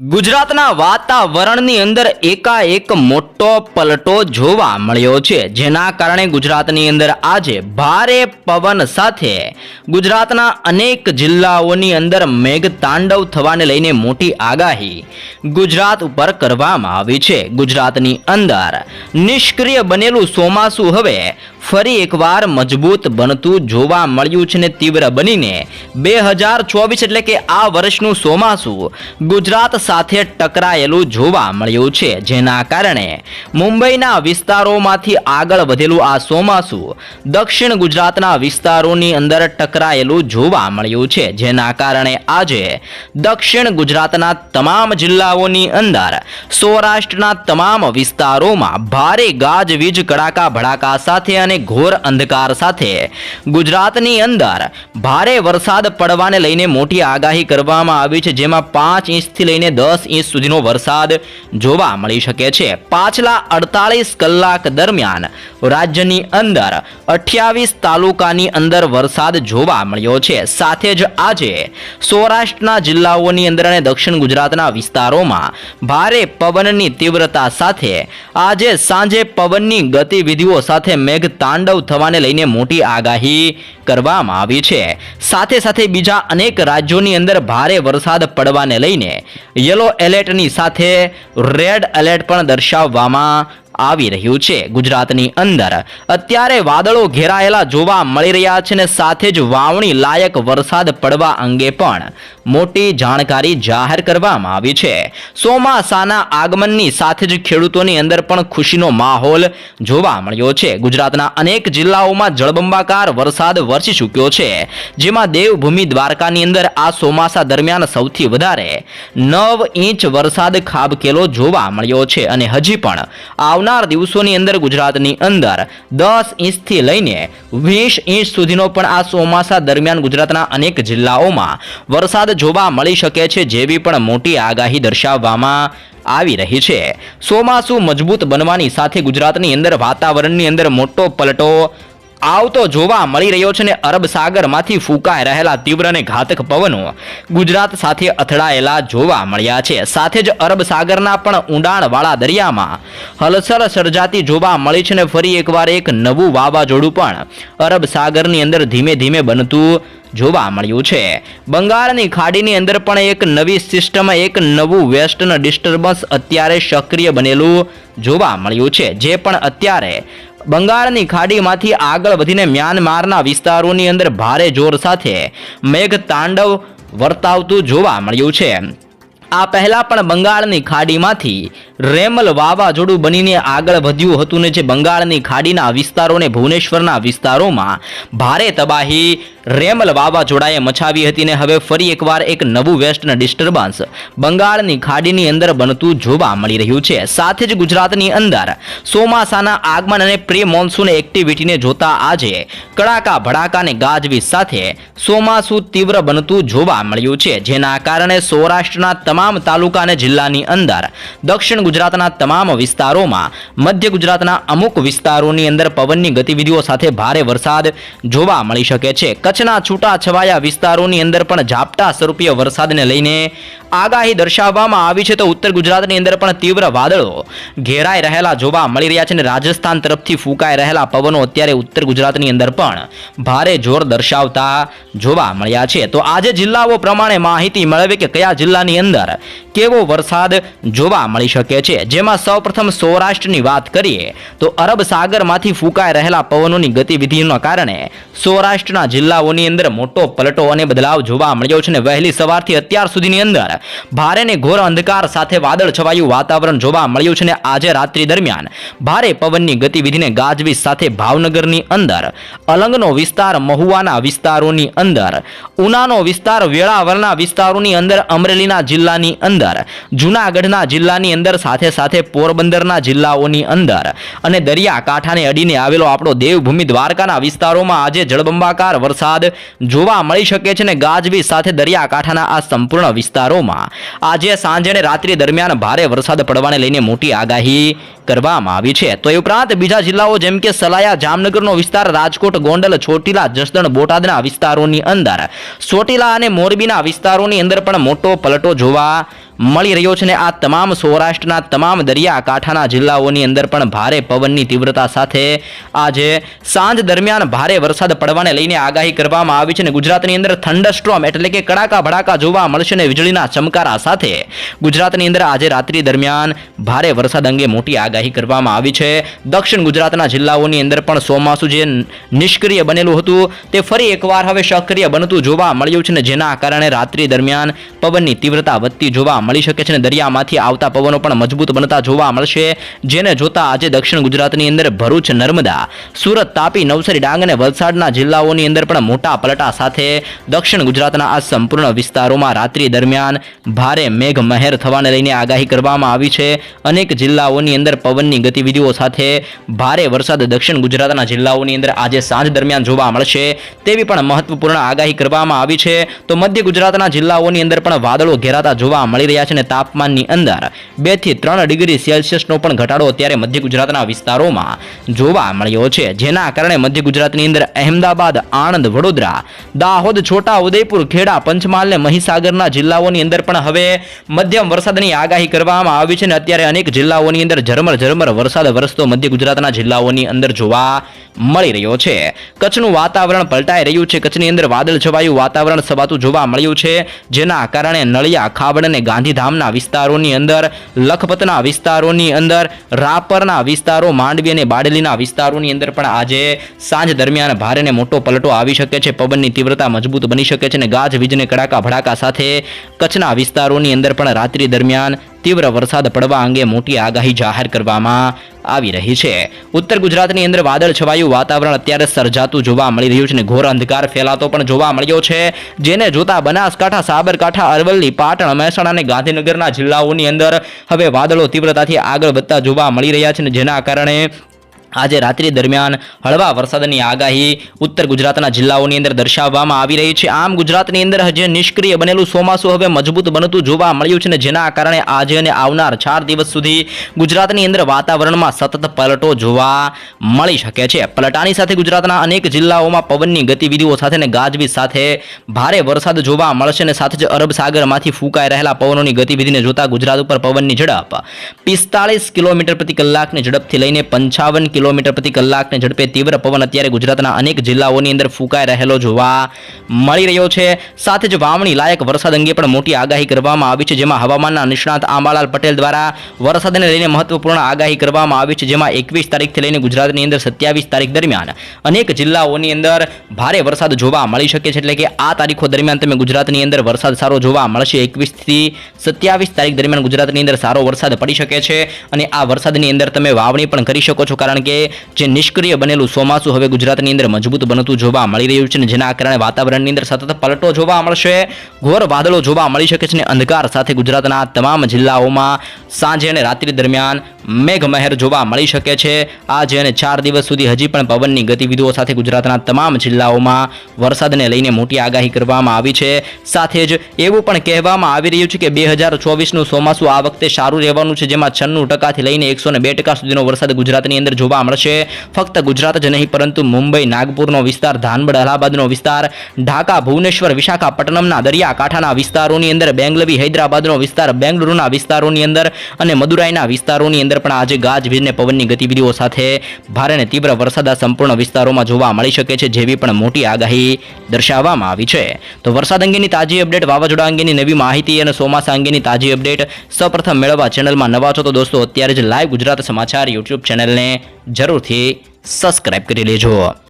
ગુજરાતના વાતાવરણની અંદર એકાએક મોટો પલટો જોવા મળ્યો છે. જેના કારણે ગુજરાતની અંદર આજે ભારે પવન સાથે ગુજરાતના અનેક જિલ્લાઓની અંદર મેઘતાંડવ થવાને લઈને મોટી આગાહી ગુજરાત ઉપર કરવામાં આવી છે. ગુજરાતની અંદર નિષ્ક્રિય બનેલું ચોમાસું હવે ફરી એકવાર મજબૂત બનતું જોવા મળ્યું છે ને તીવ્ર બનીને. બે હજાર ચોવીસ એટલે કે આ વર્ષનું ચોમાસું ગુજરાત સાથે ટકરાયેલું જોવા મળ્યું છે. જેના કારણે મુંબઈના વિસ્તારોમાંથી આગળ વધેલું આ ચોમાસું દક્ષિણ ગુજરાતના વિસ્તારોની અંદર ટકરાયેલું જોવા મળ્યું છે. જેના કારણે આજે દક્ષિણ ગુજરાતના તમામ જિલ્લાઓની અંદર સૌરાષ્ટ્રના તમામ વિસ્તારોમાં ભારે ગાજવીજ, કડાકા ભડાકા સાથે અને ઘોર અંધકાર સાથે ગુજરાતની અંદર ભારે વરસાદ પડવાને લઈને મોટી આગાહી કરવામાં આવી છે. જેમાં પાંચ ઇંચથી લઈને દસ ઇંચ સુધીનો વરસાદ જોવા મળી શકે છે. પાછલા અડતાલીસ કલાક દરમિયાન રાજ્યની અંદર અઠ્યાવીસ તાલુકાની અંદર વરસાદ જોવા મળ્યો છે. સાથે જ આજે સૌરાષ્ટ્રના જિલ્લાઓની અંદર અને દક્ષિણ ગુજરાતના વિસ્તારોમાં ભારે પવનની તીવ્રતા સાથે આજે સાંજે પવનની ગતિવિધિઓ સાથે મેઘ તાંડવ થવાને લઈને મોટી આગાહી કરવામાં આવી છે. સાથે સાથે બીજા અનેક રાજ્યોની અંદર ભારે વરસાદ પડવાને લઈને યલો એલર્ટની સાથે રેડ એલર્ટ પણ દર્શાવવામાં આવી રહ્યું છે. ગુજરાતની અંદર અત્યારે વાદળો ઘેરાયેલા જોવા મળી રહ્યા છે અને સાથે જ વાવણી લાયક વરસાદ પડવા અંગે પણ મોટી જાણકારી જાહેર કરવામાં આવી છે. ચોમાસાના આગમનની સાથે જ ખેડૂતોની અંદર પણ ખુશીનો માહોલ જોવા મળ્યો છે. ગુજરાતના અનેક જિલ્લાઓમાં જળબંબાકાર વરસાદ વરસી ચૂક્યો છે. જેમાં દેવભૂમિ દ્વારકાની અંદર આ ચોમાસા દરમિયાન સૌથી વધારે નવ ઇંચ વરસાદ ખાબકેલો જોવા મળ્યો છે અને હજી પણ આવનાર દિવસોની અંદર ગુજરાતની અંદર દસ ઇંચથી લઈને વીસ ઇંચ સુધીનો પણ આ ચોમાસા દરમિયાન ગુજરાતના અનેક જિલ્લાઓમાં વરસાદ જોવા મળી શકે છે જેવી પણ મોટી આગાહી દર્શાવવામાં આવી રહી છે. ચોમાસું મજબૂત બનવાની સાથે ગુજરાતની અંદર વાતાવરણની અંદર મોટો પલટો આવતો જોવા મળી રહ્યો છે ને અરબ સાગરમાંથી ફૂંકાઈ રહેલા તીવ્ર અને ઘાતક પવનો ગુજરાત સાથે અથડાયેલા જોવા મળ્યા છે. સાથે જ અરબ સાગરના પણ ઊંડાણવાળા દરિયામાં હલચલ સર્જાતી જોવા મળી છે ને ફરી એકવાર એક નવું વાવાઝોડું પણ અરબ સાગરની અંદર ધીમે ધીમે બનતું જોવા મળ્યું છે. બંગાળની ખાડીની અંદર પણ એક નવી સિસ્ટમ, એક નવું વેસ્ટર્ન ડિસ્ટર્બન્સ અત્યારે સક્રિય બનેલું જોવા મળ્યું છે. જે પણ અત્યારે બંગાળની ખાડીમાંથી આગળ વધીને મ્યાનમારના વિસ્તારોની અંદર ભારે જોર સાથે મેઘ તાંડવ વર્તાવતું જોવા મળ્યું છે. આ પહેલાં પણ બંગાળની ખાડીમાંથી રેમલ વાવાઝોડું બનીને આગળ વધ્યું હતું ને જે બંગાળની ખાડીના વિસ્તારોને ભુવનેશ્વરના વિસ્તારોમાં ભારે તબાહી રેમલ વાવાઝોડાએ મચાવી હતી ને હવે ફરી એકવાર એક નવું વેસ્ટર્ન ડિસ્ટર્બન્સ બંગાળની ખાડીની અંદર બનતું જોવા મળી રહ્યું છે. સાથે જ ગુજરાતની અંદર ચોમાસાના આગમન અને પ્રી મોન્સૂન એક્ટિવિટીને જોતા આજે કડાકા ભડાકા અને ગાજવીજ સાથે ચોમાસું તીવ્ર બનતું જોવા મળ્યું છે. જેના કારણે સૌરાષ્ટ્રના તમામ તાલુકા અને જિલ્લાની અંદર દક્ષિણ ગુજરાતના તમામ વિસ્તારોમાં, મધ્ય ગુજરાતના અમુક વિસ્તારોની અંદર પવનની ગતિવિધિઓ સાથે ભારે વરસાદ જોવા મળી શકે છે. કચ્છના છૂટાછવાયા વિસ્તારોની અંદર પણ ઝાપટા સ્વરૂપીય વરસાદને લઈને આગાહી દર્શાવવામાં આવી છે. તો ઉત્તર ગુજરાતની અંદર પણ તીવ્ર વાદળો ઘેરાઈ રહેલા જોવા મળી રહ્યા છે અને રાજસ્થાન તરફથી ફૂંકાઈ રહેલા પવનો અત્યારે ઉત્તર ગુજરાતની અંદર પણ ભારે જોર દર્શાવતા જોવા મળ્યા છે. તો આજે જિલ્લાઓ પ્રમાણે માહિતી મેળવે કે કયા જિલ્લાની અંદર કેવો વરસાદ જોવા મળી શકે છે? જેમાં સૌપ્રથમ સૌરાષ્ટ્રની વાત કરીએ, તો અરબ સાગરમાંથી ફૂંકાઈ રહેલા પવનોની ગતિવિધિના કારણે સૌરાષ્ટ્રના જિલ્લાઓની અંદર મોટો પલટો અને બદલાવ જોવા મળ્યો છે અને વહેલી સવારથી અત્યાર સુધીની અંદર ભારે ને ઘોર અંધકાર સાથે વાદળ છવાયું વાતાવરણ જોવા મળ્યું છે અને આજે રાત્રિ દરમિયાન ભારે પવનની ગતિવિધિને ગાજવીજ સાથે ભાવનગરની અંદર, અલંગનો વિસ્તાર મહુવાના વિસ્તારોની અંદર, ઉનાનો વિસ્તાર વેળાવરના વિસ્તારોની અંદર, અમરેલીના જિલ્લાની અંદર જૂનાગઢના જિલ્લાની અંદર સાથે સાથે પોરબંદરના જિલ્લાઓની અંદર. અને દરિયાકાંઠાને અડીને આવેલો આપણો દેવભૂમિ દ્વારકાના વિસ્તારોમાં આજે જળબંબાકાર વરસાદ જોવા મળી શકે છે ને ગાજવીજ સાથે દરિયાકાંઠાના આ સંપૂર્ણ વિસ્તારોમાં. આજે સાંજે અને રાત્રિ દરમિયાન ભારે વરસાદ પડવાને લઈને મોટી આગાહી કરવામાં આવી છે. તો એ ઉપરાંત બીજા જિલ્લાઓ જેમ કે સલાયા, જામનગરનો વિસ્તાર, રાજકોટ, ગોંડલ, ચોટીલા, જસદણ, બોટાદના વિસ્તારોની અંદર. ચોટીલા અને મોરબીના વિસ્તારોની અંદર પણ મોટો પલટો જોવા મળી રહ્યો છે ને આ તમામ સૌરાષ્ટ્રના તમામ દરિયાકાંઠાના જિલ્લાઓની અંદર પણ ભારે પવનની તીવ્રતા સાથે આજે સાંજ દરમિયાન ભારે વરસાદ પડવાને લઈને આગાહી કરવામાં આવી છે ને ગુજરાતની અંદર થંડરસ્ટ્રોમ એટલે કે કડાકા ભડાકા જોવા મળશે ને વીજળીના ચમકારા સાથે ગુજરાતની અંદર આજે રાત્રિ દરમિયાન ભારે વરસાદ અંગે મોટી આગાહી કરવામાં આવી છે. દક્ષિણ ગુજરાતના જિલ્લાઓની અંદર પણ ચોમાસું જે નિષ્ક્રિય બનેલું હતું તે ફરી એકવાર હવે સક્રિય બનતું જોવા મળ્યું છે ને જેના કારણે રાત્રિ દરમિયાન પવનની તીવ્રતા વધતી જોવા મળી શકે છે અને દરિયામાંથી આવતા પવનો પણ મજબૂત બનતા જોવા મળશે, જેને જોતા આજે દક્ષિણ ગુજરાતની અંદર ભરૂચ, નર્મદા, સુરત, તાપી, નવસારી, ડાંગ અને વલસાડના જિલ્લાઓની અંદર પણ મોટા પલટા સાથે દક્ષિણ ગુજરાતના આ સંપૂર્ણ વિસ્તારોમાં રાત્રિ દરમિયાન ભારે મેઘ મહેર થવાને લઈને આગાહી કરવામાં આવી છે. અનેક જિલ્લાઓની અંદર પવનની ગતિવિધિઓ સાથે ભારે વરસાદ દક્ષિણ ગુજરાતના જિલ્લાઓની અંદર આજે સાંજ દરમિયાન જોવા મળશે, તેવી પણ મહત્વપૂર્ણ આગાહી કરવામાં આવી છે. તો મધ્ય ગુજરાતના જિલ્લાઓની અંદર પણ વાદળો ઘેરાતા જોવા મળી રહ્યા છે અને તાપમાનની અંદર બેથી ત્રણ ડિગ્રી સેલ્સિયસનો પણ ઘટાડો અત્યારે મધ્ય ગુજરાતના વિસ્તારોમાં જોવા મળ્યો છે. જેના કારણે મધ્ય ગુજરાતની અંદર અહેમદાબાદ, આણંદ, વડોદરા, દાહોદ છોટા ઉદયપુર ખેડા, પંચમહાલ અને મહીસાગરના જિલ્લાઓની અંદર પણ હવે મધ્યમ વરસાદની આગાહી કરવામાં આવી છે અને અત્યારે અનેક જિલ્લાઓની અંદર ઝરમર ઝરમર વરસાદ વરસતો મધ્ય ગુજરાતના જિલ્લાઓની અંદર જોવા મળી રહ્યો છે. કચ્છનું વાતાવરણ પલટાઈ રહ્યું છે. કચ્છની અંદર વાદળ છવાયું વાતાવરણ સવાતું જોવા મળ્યું છે. જેના કારણે નળિયા ખાબડ અને ગાંધીધામના વિસ્તારોની અંદર, લખપતના વિસ્તારોની અંદર, રાપરના વિસ્તારો, માંડવી અને બાડલીના વિસ્તારોની અંદર પણ આજે સાંજ દરમિયાન ભારે ને મોટો પલટો આવી શકે છે. પવનની તીવ્રતા મજબૂત બની શકે છે અને ગાજ વીજને કડાકા ભડાકા સાથે કચ્છના વિસ્તારોની અંદર પણ રાત્રિ દરમિયાન તીવ્ર વરસાદ પડવા અંગે મોટી આગાહી જાહેર કરવામાં આવી રહી છે. ઉત્તર ગુજરાતની અંદર વાદળ છવાયું, વાતાવરણ અત્યારે સર્જાતું જોવા મળી રહ્યું છે અને ઘોર અંધકાર ફેલાતો પણ જોવા મળ્યો છે. જેને જોતા બનાસકાંઠા, સાબરકાંઠા, અરવલ્લી, પાટણ, મહેસાણા અને ગાંધીનગરના જિલ્લાઓની અંદર હવે વાદળો તીવ્રતાથી આગળ વધતા જોવા મળી રહ્યા છે અને જેના કારણે આજે રાત્રિ દરમિયાન હળવા વરસાદની આગાહી ઉત્તર ગુજરાતના જિલ્લાઓની અંદર દર્શાવવામાં આવી રહી છે. આમ ગુજરાતની અંદર હજી નિષ્ક્રિય બનેલું ચોમાસું હવે મજબૂત બનતું જોવા મળ્યું છે ને જેના કારણે આજે અને આવનાર ચાર દિવસ સુધી ગુજરાતની અંદર વાતાવરણમાં સતત પલટો જોવા મળી શકે છે. પલટાની સાથે ગુજરાતના અનેક જિલ્લાઓમાં પવનની ગતિવિધિઓ સાથે અને ગાજવીજ સાથે ભારે વરસાદ જોવા મળશે અને સાથે જ અરબ સાગરમાંથી ફૂંકાઈ રહેલા પવનોની ગતિવિધિને જોતા ગુજરાત ઉપર પવનની ઝડપ પિસ્તાળીસ કિલોમીટર પ્રતિ કલાકની ઝડપથી લઈને પંચાવન કિલોમીટર પ્રતિ કલાકની ઝડપે તીવ્ર પવન અત્યારે ગુજરાતના અનેક જિલ્લાઓની અંદર ફૂંકાઈ રહેલો જોવા મળી રહ્યો છે. સાથે જ વાવણી લાયક વરસાદ અંગે પણ મોટી આગાહી કરવામાં આવી છે, જેમાં હવામાનના નિષ્ણાત આંબાલાલ પટેલ દ્વારા વરસાદને લઈને મહત્વપૂર્ણ આગાહી કરવામાં આવી છે, જેમાં એકવીસ તારીખથી લઈને ગુજરાતની અંદર સત્યાવીસ તારીખ દરમિયાન અનેક જિલ્લાઓની અંદર ભારે વરસાદ જોવા મળી શકે છે, એટલે કે આ તારીખો દરમિયાન તમે ગુજરાતની અંદર વરસાદ સારો જોવા મળશે. એકવીસથી સત્યાવીસ તારીખ દરમિયાન ગુજરાતની અંદર સારો વરસાદ પડી શકે છે અને આ વરસાદની અંદર તમે વાવણી પણ કરી શકો છો, કારણ કે જે નિષ્ક્રિય બનેલું ચોમાસું હવે ગુજરાતની અંદર મજબૂત બનતું જોવા મળી રહ્યું છે અને જેના કારણે વાતાવરણની અંદર સતત પલટો જોવા મળશે, ઘોર વાદળો જોવા મળી શકે છે અને અંધકાર સાથે ગુજરાતના તમામ જિલ્લાઓમાં સાંજે અને રાત્રિ દરમિયાન મેઘમહેર જોવા મળી શકે છે. આજે અને ચાર દિવસ સુધી હજી પણ પવનની ગતિવિધિઓ સાથે ગુજરાતના તમામ જિલ્લાઓમાં વરસાદને લઈને મોટી આગાહી કરવામાં આવી છે. સાથે જ એવું પણ કહેવામાં આવી રહ્યું છે કે બે હજાર ચોવીસનું ચોમાસું આ વખતે સારું રહેવાનું છે, જેમાં છન્નું ટકાથી લઈને એકસો બે ટકા સુધીનો વરસાદ ગુજરાતની અંદર જોવા મળશે. ફક્ત ગુજરાત જ નહીં, પરંતુ મુંબઈ, નાગપુરનો વિસ્તાર, ધાનબડ, અલ્હાબાદનો વિસ્તાર, ઢાકા, ભુવનેશ્વર, વિશાખાપટ્ટનમના દરિયાકાંઠાના વિસ્તારોની અંદર, બેંગલવી, હૈદરાબાદનો વિસ્તાર, બેંગલુરુના વિસ્તારોની અંદર અને મદુરાઈના વિસ્તારોની અંદર પણ આજે ગાજવીજને પવનની ગતિવિધિઓ સાથે ભારે અને તીવ્ર વરસાદ સંપૂર્ણ વિસ્તારોમાં જોવા મળી શકે છે, જેવી પણ મોટી આગાહી દર્શાવવામાં આવી છે. તો વરસાદ અંગેની તાજી અપડેટ વાવાઝોડા અંગેની નવી માહિતી અને ચોમાસા અંગેની તાજી અપડેટ સૌપ્રથમ મેળવવા ચેનલમાં નવા છો તો દોસ્તો, અત્યારે જ લાઈવ ગુજરાત સમાચાર યુટ્યુબ ચેનલને જરૂરથી સબસ્ક્રાઇબ કરી લેજો.